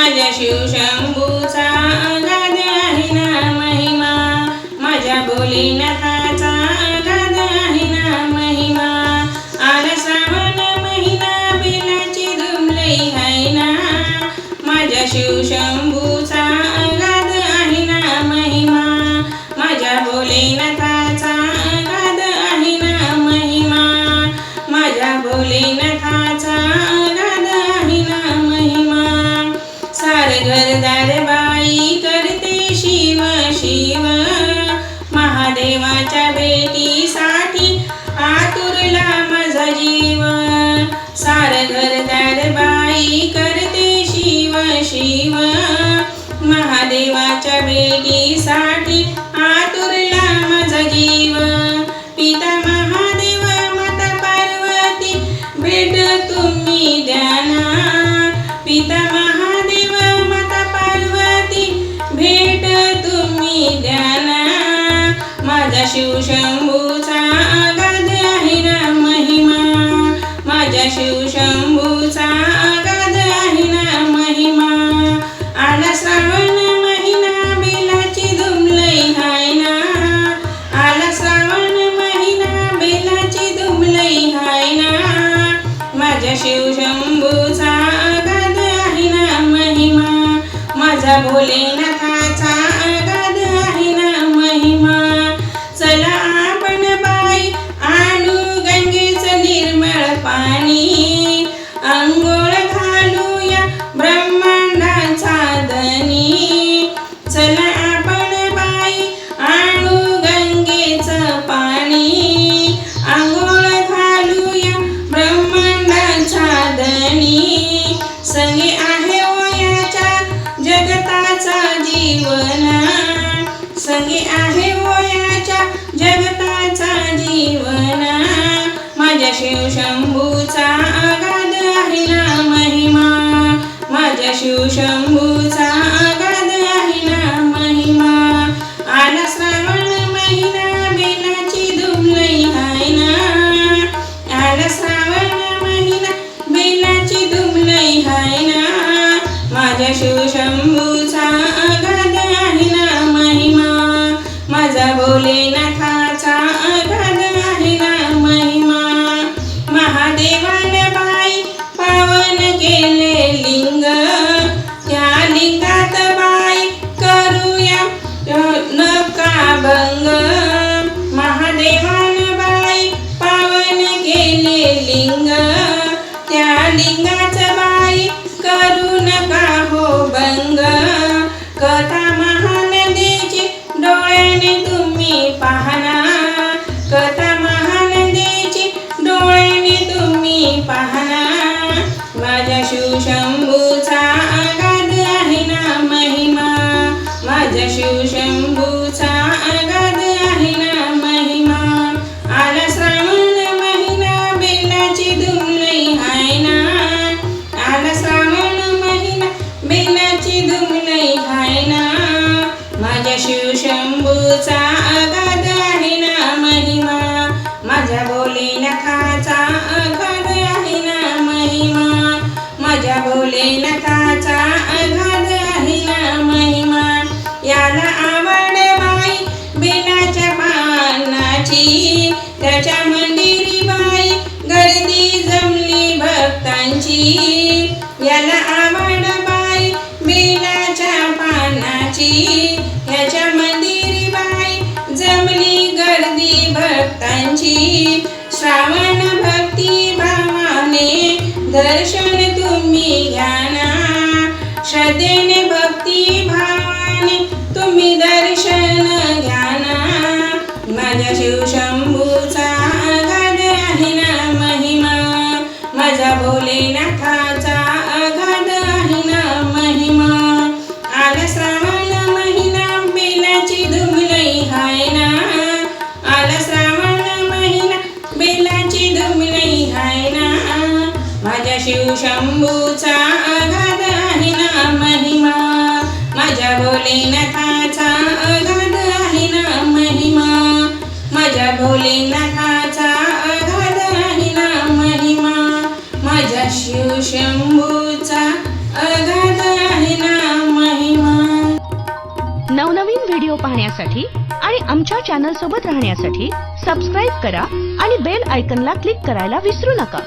माझ्या शिवशंभूचा अगाध आहे ना महिमा माझ्या बोली नकाचा अगाध आहे ना महिमा. आला श्रावण महिना बेलाची दुमलई आहे ना माझ्या शिवशंभूचा अगाध आहे ना महिमा माझ्या बोली नका good at that is. शिवशंभूचा आगाध आहे ना महिमा? माझ्या शिवशंभूचा आगाध आहे ना महिमा? आला श्रावण महिना बेलाची दुमलई हाय ना? आला श्रावण महिना बेलाची दुमलई हाय ना? माझ्या शिवशंभूचा गाद आहे ना महिमा? माझा भोलेनाथाचा পানি আঙ্গ शिवशंभूचा शिवशंभूचा अगाध आहे ना महिमा? माझ्या शिवशंभूचा आगाध आहे ना महिमा? आला श्रावण महिना बेलाची दुमलई आहे ना? आला श्रावण महिना बेलाची दुमलई आहे ना? माझ्या शिवशंभूचा पानाची त्याच्या मंदिरी बाई गर्दी जमली भक्तांची. याला आवड बाई बेलाच्या पानाची. त्याच्या मंदिरी बाई जमली गर्दी भक्तांची. श्रावण भक्ती भावाने दर्शन तुम्ही घ्या ना. श्रद्धेने भक्ती भावाने तुम्ही दर्शन घ्या ना. माझ्या शिव शंभूचा शिवशंभूचा आहे ना महिमा? माझ्या भोलेनाथाचा आघात आहे ना महिमा? माझ्या भोलेनाथाचा आघात आहे ना महिमा? माझ्या शिवशंभूचा अगाध आहे ना महिमा? नवनवीन व्हिडिओ पाहण्यासाठी आणि आमच्या चॅनल सोबत राहण्यासाठी सबस्क्राईब करा आणि बेल आयकनला क्लिक करायला विसरू नका.